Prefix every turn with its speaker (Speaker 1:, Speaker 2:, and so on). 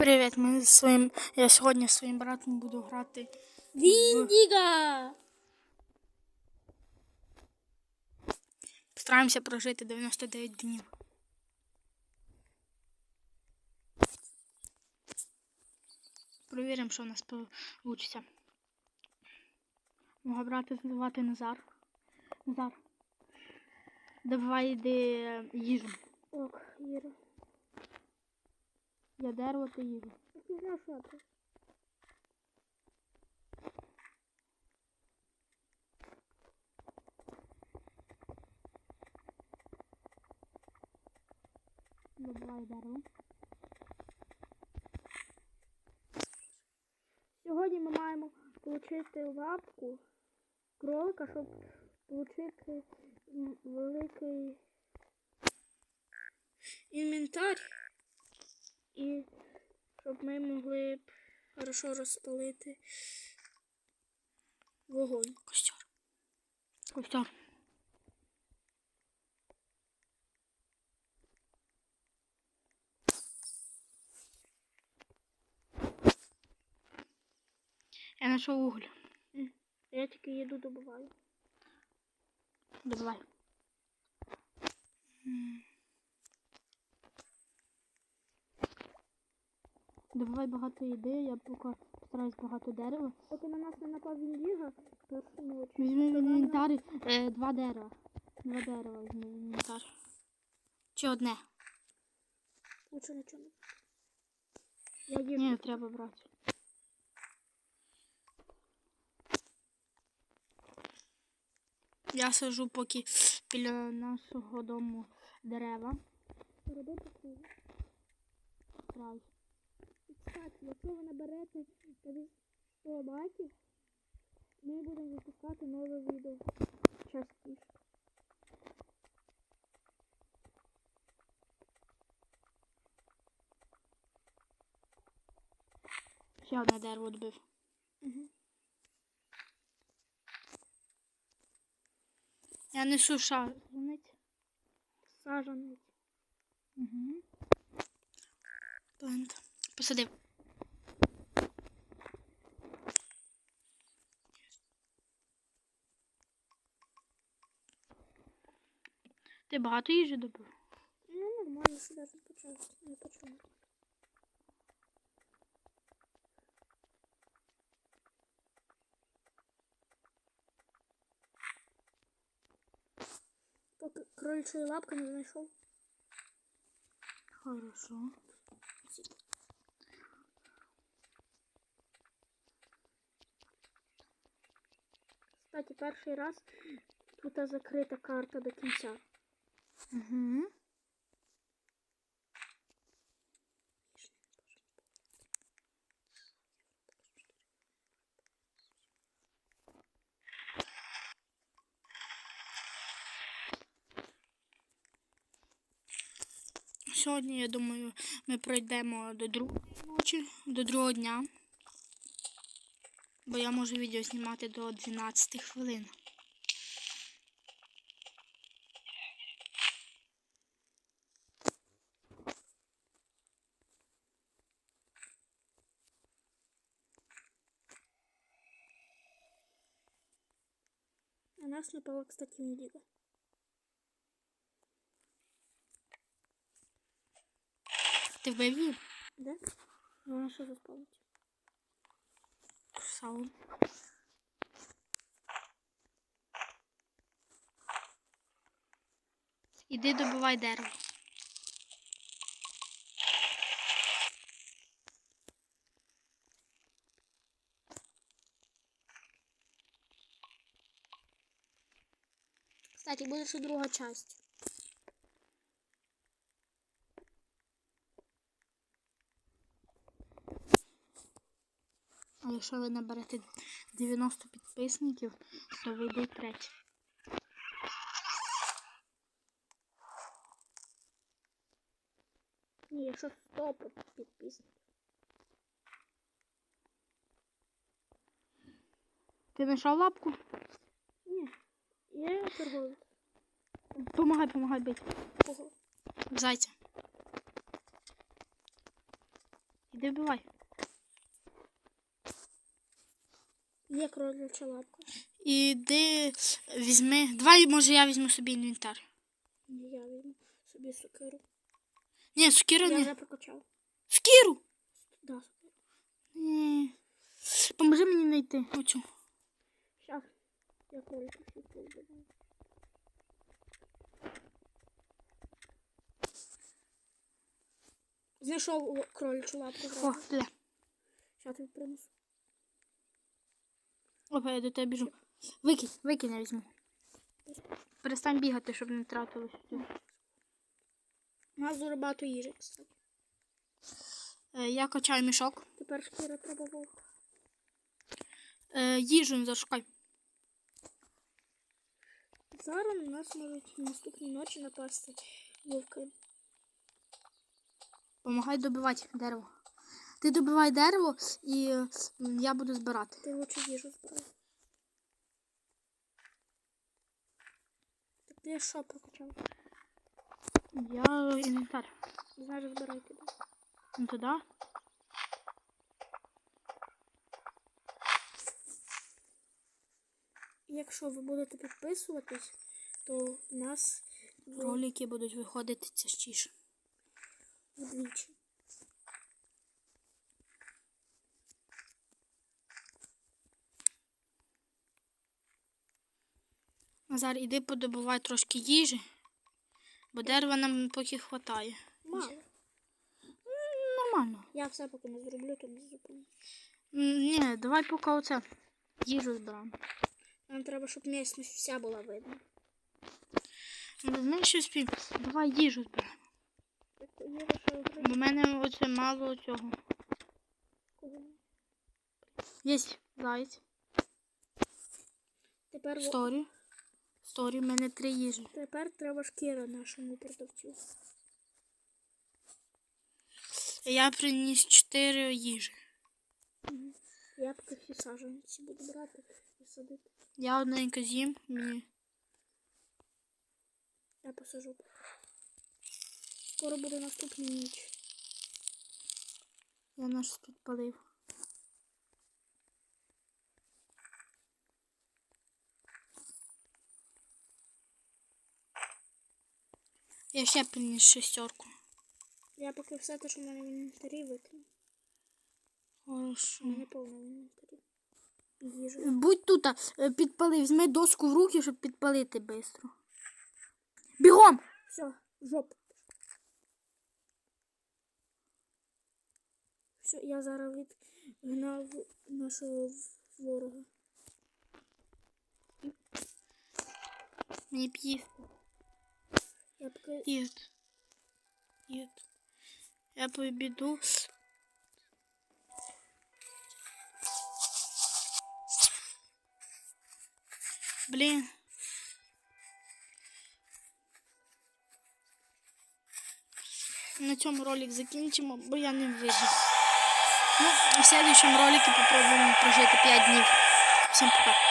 Speaker 1: Привіт, ми з своїм. Я сьогодні зі своїм братом буду грати.
Speaker 2: Віндіга!
Speaker 1: Постараємося прожити 99 днів. Провіримо, що у нас вийде. Мого брата звати Назар. Назар. Давай йди їжу.
Speaker 2: Ок, Іра.
Speaker 1: Я дерево ти їжу.
Speaker 2: Не що це.
Speaker 1: Добувай дерево.
Speaker 2: Сьогодні ми маємо отримати лапку кролика, щоб отримати великий інвентар і щоб ми могли б хорошо розпалити вогонь.
Speaker 1: Костер. Костер. Я знайшов уголь.
Speaker 2: Я тільки їду добуваю.
Speaker 1: Добивай. М. Добивай багато їди, я поки стараюсь багато дерева.
Speaker 2: Поки на нас не напав Віндіга, першу ночі.
Speaker 1: Візьми в інвентар е, два дерева. Два дерева візьми в інвентар. Чи одне?
Speaker 2: Лучше нічого. Я їду.
Speaker 1: Ні, треба брати. Я сажу поки біля нашого дому дерева.
Speaker 2: Кругу.
Speaker 1: Стараюсь.
Speaker 2: І, якщо ви наберете 100 лайків, ми будемо випускати нове відео частіше.
Speaker 1: Ще одне дерево добив.
Speaker 2: Угу.
Speaker 1: Я несу шарниць.
Speaker 2: Сажанець.
Speaker 1: Угу. Плент. Посадив. Ти багато їжі добив?
Speaker 2: Ну, нормально, що навіть почав. Не почав. Поки кроличої лапки не знайшов.
Speaker 1: Хорошо.
Speaker 2: Кстати, перший раз тут закрита карта до кінця.
Speaker 1: Угу. Сьогодні, я думаю, ми пройдемо до другої ночі, до другого дня. Бо я можу відео знімати до 12 хвилин.
Speaker 2: Нас напала, кстати, Міліга.
Speaker 1: Ты в її?
Speaker 2: Да? Ну, она что заспавнить?
Speaker 1: Красава. Іди добывай дерево.
Speaker 2: Кстати, буде ще друга часть.
Speaker 1: А якщо ви наберете 90 підписників, то вийде третя.
Speaker 2: Ні, якщо 100 підписників.
Speaker 1: Ти знайшов лапку?
Speaker 2: Я торговець.
Speaker 1: Помагай, помагай бити.
Speaker 2: Кого?
Speaker 1: Зайця. Іди вбивай.
Speaker 2: Є кроляча лапка.
Speaker 1: Іди візьми. Давай, може, я візьму собі інвентар.
Speaker 2: Я візьму собі сокиру.
Speaker 1: Ні, сукіру
Speaker 2: Я
Speaker 1: не.
Speaker 2: вже прокачав.
Speaker 1: Сукіру!
Speaker 2: Да, сокиру.
Speaker 1: Ні. Поможи мені знайти оцю.
Speaker 2: Щас. Я кролика всіх Знайшов кролячу лапку.
Speaker 1: О, бля.
Speaker 2: Щас тобі принесу.
Speaker 1: Опа, я до тебе біжу. Викинь, викинь, я візьму. Перестань бігати, щоб не тратилось.
Speaker 2: У нас дуже багато їжі, кстати.
Speaker 1: Е, я качаю мішок.
Speaker 2: Тепер шкіра треба вовка.
Speaker 1: Е, їжу зашукай.
Speaker 2: Зараз на нас можуть наступні ночі напасти вовки.
Speaker 1: Помагай добивати дерево. Ти добивай дерево і я буду збирати.
Speaker 2: Ти лучше їжу збирай. Так ти що прокачав?
Speaker 1: Я інвентар.
Speaker 2: Зараз збирай тебе.
Speaker 1: Ну туди.
Speaker 2: Якщо ви будете підписуватись, то в нас
Speaker 1: Ролики будуть виходити частіше.
Speaker 2: Вдвічі.
Speaker 1: Назар, іди подобувай трошки їжі, бо дерева нам поки хватає.
Speaker 2: Мало.
Speaker 1: Нормально.
Speaker 2: Я все поки не зроблю, то не зупиню.
Speaker 1: Ні, давай поки оце їжу збираємо.
Speaker 2: Нам треба, щоб місцевість вся була видна.
Speaker 1: Ну, Ми ще спів. Давай їжу збираємо. В мене оце мало цього.
Speaker 2: кого.
Speaker 1: Є заяць.
Speaker 2: Тепер,
Speaker 1: Сторі. Сторі, в мене три їжі.
Speaker 2: тепер треба шкіра нашому продавцю.
Speaker 1: Я приніс чотири їжі.
Speaker 2: Я поки всі саджанці буду брати і садити.
Speaker 1: Я одненько з'їм, мені.
Speaker 2: Я посажу. Скоро буде наступна ніч.
Speaker 1: Я наш підпалив. Я ще приніс шестерку.
Speaker 2: Я поки все те, що в мене в інвентарі викину.
Speaker 1: Хорошо.
Speaker 2: У мене повно в інвентарі. Їжа.
Speaker 1: Будь тут, е, підпали, візьми доску в руки, щоб підпалити швидко. Бігом!
Speaker 2: Все, жоп. Все, я зараз відгнав нашого ворога.
Speaker 1: Мені б їсти.
Speaker 2: Я поки
Speaker 1: Нет. Нет. Я победу. Блин. На цьому ролик закінчимо, бо я не вижив. Ну, в следующем ролике попробуємо прожити 5 дней. Всем пока.